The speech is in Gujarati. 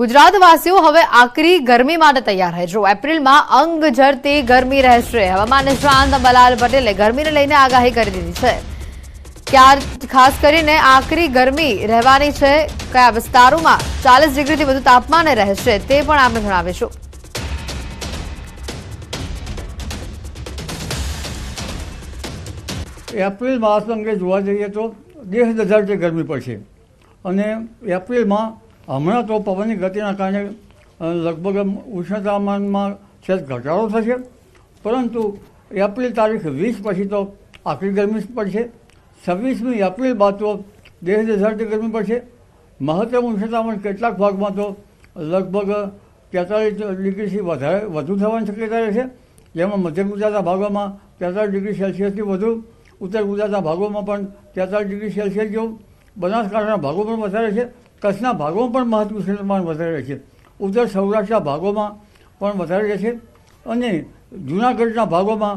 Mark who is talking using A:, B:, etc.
A: ગુજરાતવાસીઓ હવે આકરી ગરમી માટે તૈયાર રહેજો એપ્રિલમાં અંગ ઝરતી ગરમી રહેશે, હવામાન નિષ્ણાંત અંબાલાલ પટેલે ગરમીને લઈને આગાહી કરી દીધી છે. ક્યાર, ખાસ કરીને આકરી ગરમી રહેવાની છે કયા વિસ્તારોમાં? ચાલીસ ડિગ્રીથી વધુ તાપમાને રહેશે, તે પણ આપણે જણાવીશું.
B: એપ્રિલ માસ અંગે જોવા જઈએ તો દેહ દજાડતી ગરમી પડશે. અને એપ્રિલમાં હમણાં તો પવનની ગતિના કારણે લગભગ ઉષ્ણતામાનમાં છે ઘટાડો થશે. પરંતુ એપ્રિલ તારીખ વીસ પછી તો આખરી ગરમી પડશે. છવ્વીસમી એપ્રિલ બાદ તો દેહ દેશાડતી ગરમી પડશે. મહત્તમ ઉષ્ણતામાન કેટલાક ભાગમાં તો લગભગ તેતાલીસ ડિગ્રીથી વધારે, વધુ થવાની શક્યતા રહેશે. જેમાં મધ્ય ગુજરાતના ભાગોમાં તેતાલીસ ડિગ્રી સેલ્સિયસથી વધુ, ઉત્તર ગુજરાતના ભાગોમાં પણ તેતાલીસ ડિગ્રી સેલ્સિયસ જેવું. બનાસકાંઠાના ભાગો પણ વધારે છે. કચ્છના ભાગોમાં પણ મહત્વ પ્રમાણ વધારે રહે છે. ઉત્તર સૌરાષ્ટ્રના ભાગોમાં પણ વધારે રહે છે અને જૂનાગઢના ભાગોમાં